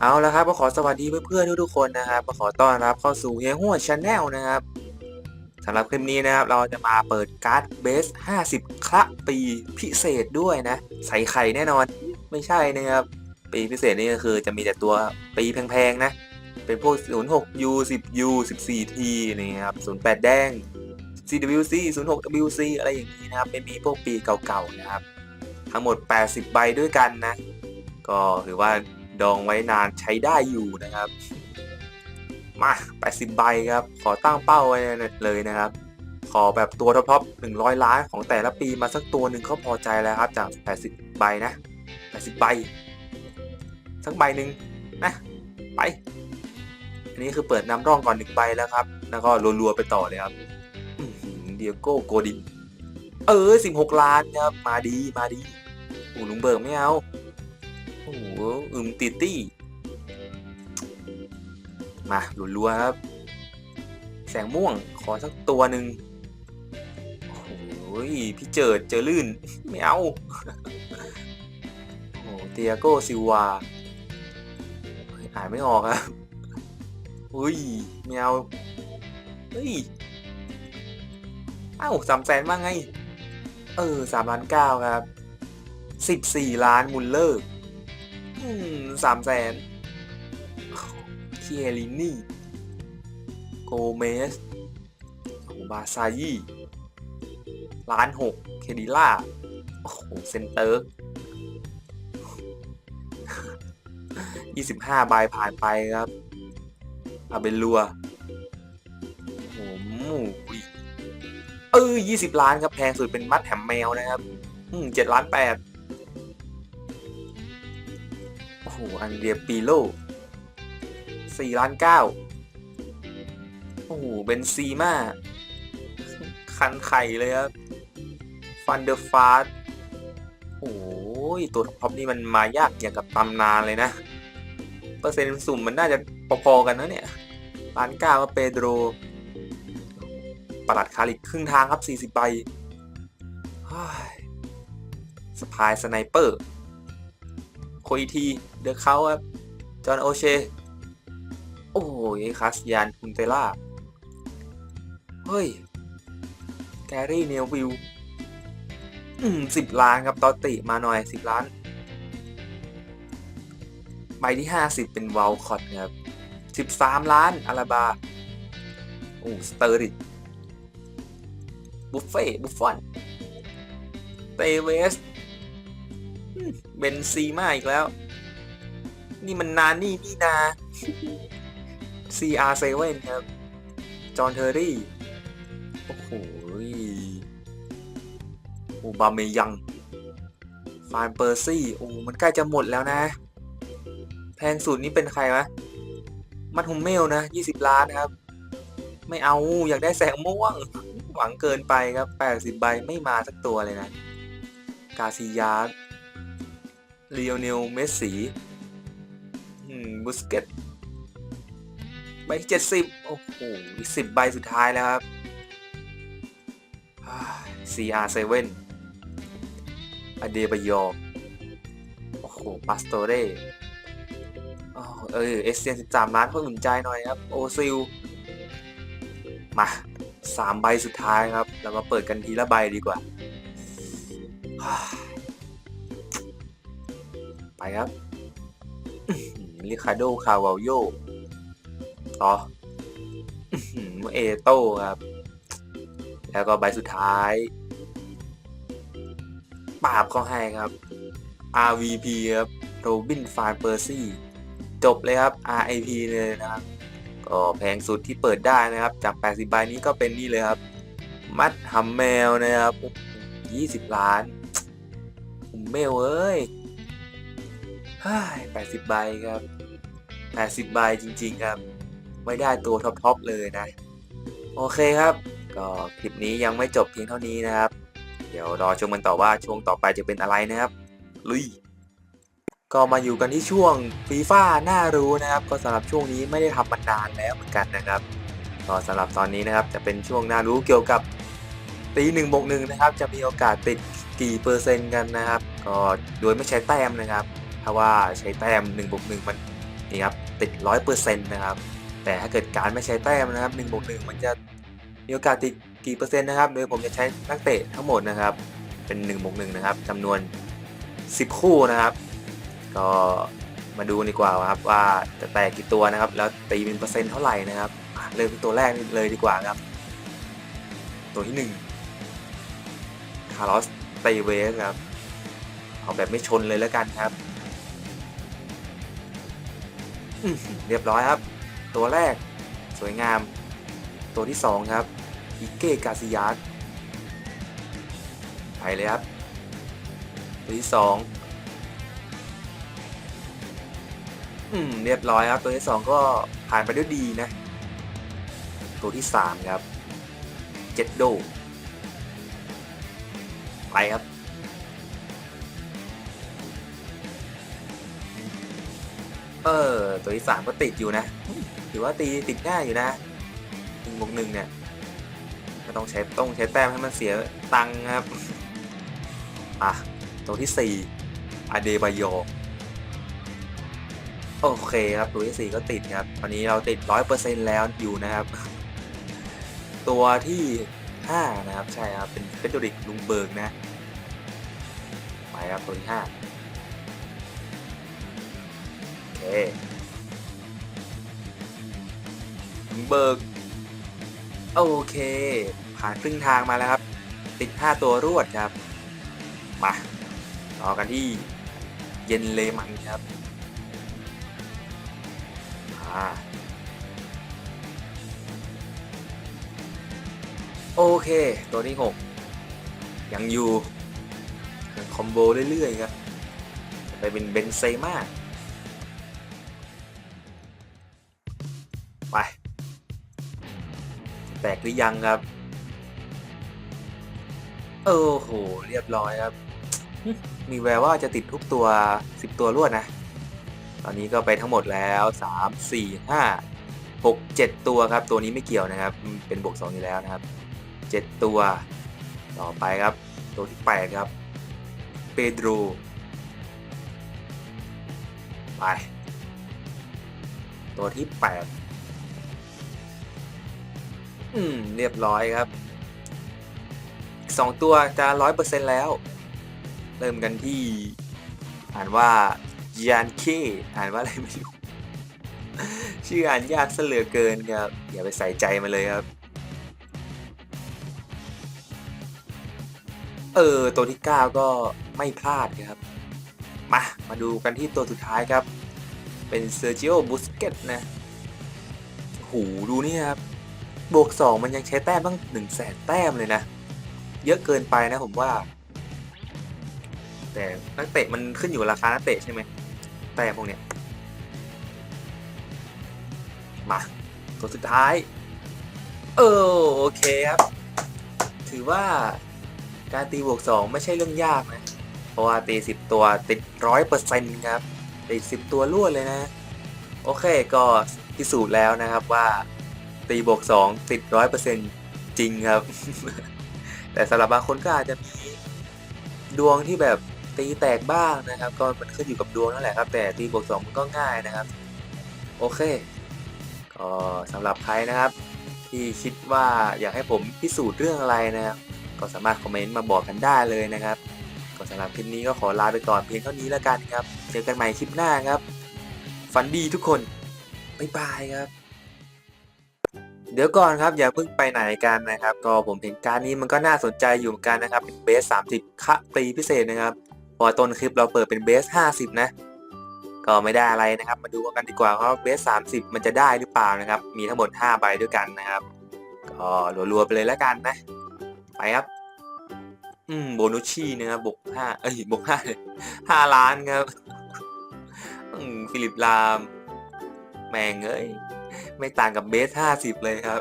เอาละครับก็ขอสวัสดีเพื่อนๆทุกๆคนนะครับก็ขอต้อนรับเข้าสู่เฮียหัวชาแนลนะครับสำหรับคลิปนี้นะครับเราจะมาเปิดการ์ดเบส 50 คละปีพิเศษด้วยนะ ใส่ไข่แน่นอนไม่ใช่นะครับ ปีพิเศษนี่ก็คือจะมีแต่ตัวปีแพงๆนะ เป็นพวก 06U 10U 14T นี่ครับ 08 แดง CWC 06WC อะไรอย่างนี้นะครับไม่มีพวกปีเก่าๆนะครับ ทั้งหมด 80 ใบด้วยกันนะ ก็ถือว่า ดองไว้นานใช้ได้อยู่นะครับ มา 80 ใบครับ ขอตั้งเป้าไว้เลยนะครับ ขอแบบตัวท็อปๆ100 ล้านของแต่ละปีมาสักตัวหนึ่งก็พอใจแล้วครับ จาก 80 ใบนะ 80 ใบ สักใบหนึ่งนะ ไป อันนี้คือเปิดน้ำร่องก่อนหนึ่งใบแล้วครับ แล้วก็รัวๆไปต่อเลยครับเดียโก้โกดิน เออ 16 ล้านครับ มาดี มาดีอ้ลุงเบิร์กไม่เอา อ้โหอึมตีตี้ มารัวครับ แสงม่วงขอสักตัวหนึ่งโอ้โหพี่เจิดเจอลื่น ไม่เอา โอ้โหเตียโกซิวาอ่านไม่ออกครับอุ้ยไม่เอาเฮ้ยเอ้าสามแสนว่าไง เออสามล้านเก้าครับสิบสี่ล้านมุลเลอร์ สามแสนเคียรินี่ โกเมสโอบาซายีล้านหกเคดิล่า โอ้โห เซนเตอร์ยี่สิบห้าใบผ่านไปครับอาเบลัวโอ้โหเออยี่สิบล้านครับแพงสุดเป็นมัดแหมแมวนะครับ อืมเจ็ดล้านแปด หอันเดียปีโลสี่ล้านเก้าโอ้โหเบนซีมาคันไข่เลยครับ ฟันเดอร์ฟาสโอ้ยตัวท็อปนี่มันมายากอย่างกับตำนานเลยนะ เปอร์เซ็นต์สุ่มมันน่าจะพอๆกันนะเนี่ยล้านเก้าเปโดรประหลัดคาริกครึ่งทางครับ 40 ใบสปายสไนเปอร์ โคอีทีเดอะเขาครับจอห์นโอเช โอ้ยคาสยานคุนเตล่า เฮ้ย แกรี่เนลวิลอืมสิบล้านครับตอติมาหน่อยสิบล้าน ใบที่ห้าสิบเป็นวอลคอตครับสิบสามล้านอาราบา โอ้สเตอร์ดิบุฟเฟ่บุฟฟอนเตเวส เบนซีมาอีกแล้ว นี่มันนานนี่นี่นา CR7 ครับ จอห์นเทอร์รี่ โอ้โหโอบาเมยังฟานเปอร์ซี่ โอ้ มันใกล้จะหมดแล้วนะ แพงสุดนี่เป็นใครวะ มัตฮุมเมลนะ 20 ล้านครับ ไม่เอา อยากได้แสงม่วง หวังเกินไปครับ 80 ใบ ไม่มาสักตัวเลยนะ กาซิยาส ลียวเนลเมสซี่บุสเกตใบที่เจ็ดสิบโอ้โหอีกสิบใบสุดท้ายแล้วครับ CR7 อเดบายอโอ้โหปาสโตเร่เออเอเซียนสิบสามล้านเพื่ออุ่นใจหน่อยครับ โอซิล มาสามใบสุดท้ายครับ แล้วมาเปิดกันทีละใบดีกว่า ไปครับลิคาโดคาวาโยต่อเอโต้ครับ แล้วก็ใบสุดท้าย ปราบเขาให้ครับ RVP ครับโรบินฟานเปอร์ซี่จบเลยครับ RIP เลยนะครับก็แพงสุดที่เปิดได้นะครับ จาก 80 ใบนี้ก็เป็นนี่เลยครับ มัดฮัมแมวนะครับ 20 ล้าน ผมเมลเอ้ย 80ใบครับ80ใบจริง ๆ ครับ ไม่ได้ตัวท็อปๆเลยนะ โอเคครับ ก็คลิปนี้ยังไม่จบเพียงเท่านี้นะครับ เดี๋ยวรอชมกันต่อว่าช่วงต่อไปจะเป็นอะไรนะครับ ลุยก็มาอยู่กันที่ช่วงฟีฟ่าน่ารู้นะครับ ก็สำหรับช่วงนี้ไม่ได้ทำมานานแล้วเหมือนกันนะครับก็สำหรับตอนนี้นะครับจะเป็นช่วงน่ารู้เกี่ยวกับตีหนึ่งบวกหนึ่งนะครับ จะมีโอกาสติดกี่เปอร์เซ็นต์กันนะครับ ก็โดยไม่ใช้แต้มนะครับ ถ้าว่าใช้แต้ม1บวก1มันนี่ครับติดร้อยเปอร์เซ็นต์นะครับ แต่ถ้าเกิดการไม่ใช้แต้มนะครับหนึ่งบวกหนึ่งมันจะมีโอกาสติดกี่เปอร์เซ็นต์นะครับ โดยผมจะใช้นักเตะทั้งหมดนะครับ เป็น1นบวกหนะครับจำนวน 10 คู่นะครับ ก็มาดูดีกว่าครับว่าจะแตกกี่ตัวนะครับ แล้วตีเป็นเปอร์เซ็นต์เท่าไหร่นะครับเริ่มตัวแรกเลยดีกว่าครับ ตัวที่1คาร์ลอสเตเวสครับเอาแบบไม่ชนเลยแล้วกันครับ เรียบร้อยครับ ตัวแรกสวยงาม ตัวที่ 2 ครับอิเกกาซิยัสไปเลยครับ ตัวที่ 2 อืม เรียบร้อยครับ ตัวที่ 2 ก็ผ่านไปด้วยดีนะ ตัวที่ 3 ครับ เจ็ดโด ไปครับ เออ ตัวที่3ก็ติดอยู่นะถือว่าตีติดง่ายอยู่นะหนึ่งบวกหนึ่งเนี่ยก็ต้องใช้ต้องใช้แต้มให้มันเสียตังค์ครับ อะ ตัวที่4อเดบายโยโอเคครับ ตัวที่4ก็ติดครับตอนนี้เราติด100%แล้วอยู่นะครับ ตัวที่5นะครับ ใช่ครับ เป็นเฟเดริกลุงเบิร์กนะ ไปครับ ตัวที่5โอ เบิกโอเค ผ่านครึ่งทางมาแล้วครับ ติด 5 ตัวรวดครับ มาต่อกันที่เย็นเลมันครับอ่าโอเค ตัวที่ 6 ยังอยู่ยังคอมโบเรื่อย ๆ ครับ ไปเป็นเบนเซม่า ไป แตกหรือยังครับ โอ้โห เรียบร้อยครับ มีแววว่าจะติดทุกตัว 10 ตัวรวดนะ ตอนนี้ก็ไปทั้งหมดแล้ว 3 4 5 6 7 ตัวครับ ตัวนี้ไม่เกี่ยวนะครับ เป็นบวก2อยู่แล้วนะครับ 7 ตัว ต่อไปครับ ตัวที่ 8 ครับ เปโดรไป ตัวที่ 8 อืม เรียบร้อยครับสองตัวจะร้อยเปอร์เซ็นแล้ว เริ่มกันที่ อ่านว่ายานเคอ่านว่าอะไรไม่รู้ชื่ออ่านยากเสยเหลือเกินครับ อย่าไปใส่ใจมาเลยครับ เออ ตัวที่ 9 ก็ไม่พลาดครับ มา มาดูกันที่ตัวสุดท้ายครับ เป็นเซอร์จิโอ บุสเกตนะ หูดูนี่ครับ บวก 2 มันยังใช้แต้มตั้ง1 0 0 0 0แสนแต้มเลยนะ เยอะเกินไปนะผมว่า แต่นักเตะมันขึ้นอยู่ราคานักเตะใช่ไหมแต้มพวกเนี้ยมาตัวสุดท้าย เออโอเคครับ ถือว่าการตีบวก 2 ไม่ใช่เรื่องยากนะ เพราะว่าตี 10 ตัวติดร้อยเปอร์เซ็นต์ครับติด10 ตัวรวดเลยนะ โอเคก็พิสูจน์แล้วนะครับว่า ตีบวก2ติดร้อยเปอร์เซ็นต์จริงครับ แต่สำหรับบางคนก็อาจจะมีดวงที่แบบตีแตกบ้างนะครับ ก็มันขึ้นอยู่กับดวงนั่นแหละครับ แต่ตีบวก2มันก็ง่ายนะครับ โอเค ก็สำหรับใครนะครับ ที่คิดว่าอยากให้ผมพิสูจน์เรื่องอะไรนะครับ ก็สามารถคอมเมนต์มาบอกกันได้เลยนะครับก็สำหรับคลิปนี้ก็ขอลาไปก่อนเพียงเท่านี้แล้วกันครับ เจอกันใหม่คลิปหน้าครับ ฝันดีทุกคน บ๊ายบายครับ เดี๋ยวก่อนครับอย่าเพิ่งไปไหนกันนะครับ ก็ผมเห็นการนี้มันก็น่าสนใจอยู่เหมือนกันนะครับ เป็นเบส30คะตีพิเศษนะครับ พอต้นคลิปเราเปิดเป็นเบส50นะ ก็ไม่ได้อะไรนะครับ มาดูกันดีกว่าว่าเบส30มันจะได้หรือเปล่านะครับ มีทั้งหมด5ใบด้วยกันนะครับ ก็รัวๆไปเลยแล้วกันนะ ไปครับ อืมโบนุชชี่นะครับบวกห้าเอ้ยบวกห้าห้าล้านครับ อืมฟิลิปลาม แมงเอ้ย ไม่ต่างกับเบสห้าสิบเลยครับ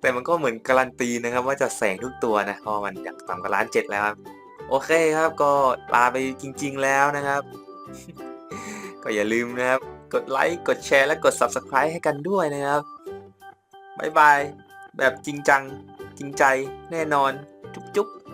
แต่มันก็เหมือนการันตีนะครับ ว่าจะแสงทุกตัวนะเพราะมันอยากต่ำกว่าล้านเจ็ดแล้วครับโอเคครับก็ลาไปจริง ๆ แล้วนะครับ ก็อย่าลืมนะครับ กดไลค์กดแชร์และกด Subscribe ให้กันด้วยนะครับบ๊ายบาย แบบจริงจัง จริงใจแน่นอน จุ๊บๆ